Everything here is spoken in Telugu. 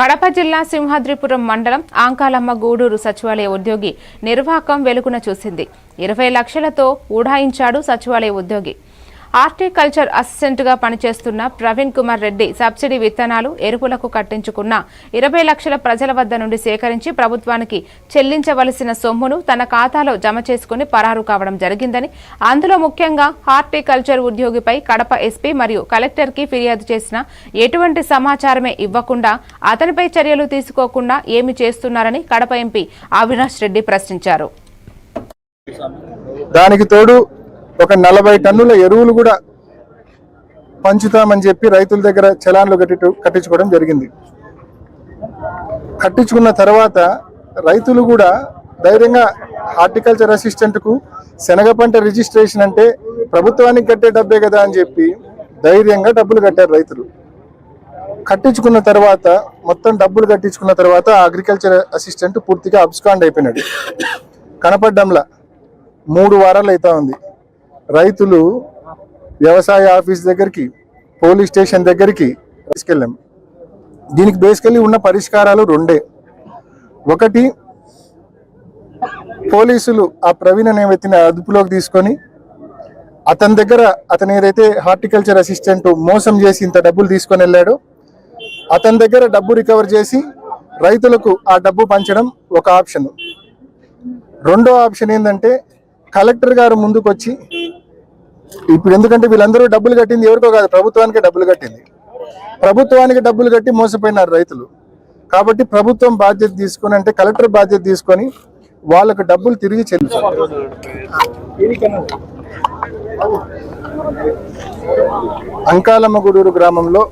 కడప జిల్లా సింహాద్రిపురం మండలం ఆంకాలమ్మ గూడూరు సచివాలయ ఉద్యోగి నిర్వాహకం వెలుగున చూసింది. ఇరవై లక్షలతో ఊడాయించాడు సచివాలయ ఉద్యోగి. హార్టికల్చర్ అసిస్టెంట్గా పనిచేస్తున్న ప్రవీణ్ కుమార్ రెడ్డి సబ్సిడీ విత్తనాలు ఎరువులకు కట్టించుకున్న ఇరవై లక్షల ప్రజల వద్ద నుండి సేకరించి ప్రభుత్వానికి చెల్లించవలసిన సొమ్మును తన ఖాతాలో జమ చేసుకుని పరారు కావడం జరిగిందని అందులో ముఖ్యంగా హార్టికల్చర్ ఉద్యోగిపై కడప ఎస్పీ మరియు కలెక్టర్కి ఫిర్యాదు చేసిన ఎటువంటి సమాచారమే ఇవ్వకుండా అతనిపై చర్యలు తీసుకోకుండా ఏమి చేస్తున్నారని కడప ఎంపీ అవినాష్ రెడ్డి ప్రశ్నించారు. దానికి తోడు ఒక నలభై టన్నుల ఎరువులు కూడా పంచుతామని చెప్పి రైతుల దగ్గర చలాన్లు కట్టి కట్టించుకోవడం జరిగింది. కట్టించుకున్న తర్వాత రైతులు కూడా ధైర్యంగా హార్టికల్చర్ అసిస్టెంట్కు శనగ పంట రిజిస్ట్రేషన్ అంటే ప్రభుత్వానికి కట్టే డబ్బే కదా అని చెప్పి ధైర్యంగా డబ్బులు కట్టారు రైతులు. కట్టించుకున్న తర్వాత మొత్తం డబ్బులు కట్టించుకున్న తర్వాత అగ్రికల్చర్ అసిస్టెంట్ పూర్తిగా అబ్స్కాండ్ అయిపోయినాడు. కనపడ్డంలా మూడు వారాలు అవుతా ఉంది. రైతులు వ్యవసాయ ఆఫీస్ దగ్గరికి పోలీస్ స్టేషన్ దగ్గరికి తీసుకెళ్ళాం. దీనికి బేసికలీ ఉన్న పరిష్కారాలు రెండే. ఒకటి పోలీసులు ఆ ప్రవీణ్ అనే వ్యక్తిని అదుపులోకి తీసుకొని అతని దగ్గర అతను ఏదైతే హార్టికల్చర్ అసిస్టెంట్ మోసం చేసి ఇంత డబ్బులు తీసుకొని వెళ్ళాడో అతని దగ్గర డబ్బు రికవర్ చేసి రైతులకు ఆ డబ్బు పంచడం ఒక ఆప్షన్. రెండో ఆప్షన్ ఏంటంటే కలెక్టర్ గారు ముందుకొచ్చి ఇప్పుడు ఎందుకంటే వీళ్ళందరూ డబ్బులు కట్టింది ఎవరికో కాదు ప్రభుత్వానికి డబ్బులు కట్టింది. ప్రభుత్వానికి డబ్బులు కట్టి మోసపోయినారు రైతులు. కాబట్టి ప్రభుత్వం బాధ్యత తీసుకొని అంటే కలెక్టర్ బాధ్యత తీసుకొని వాళ్ళకు డబ్బులు తిరిగి చెల్లించాలి. అంకాలమ్మ గూడూరు గ్రామంలో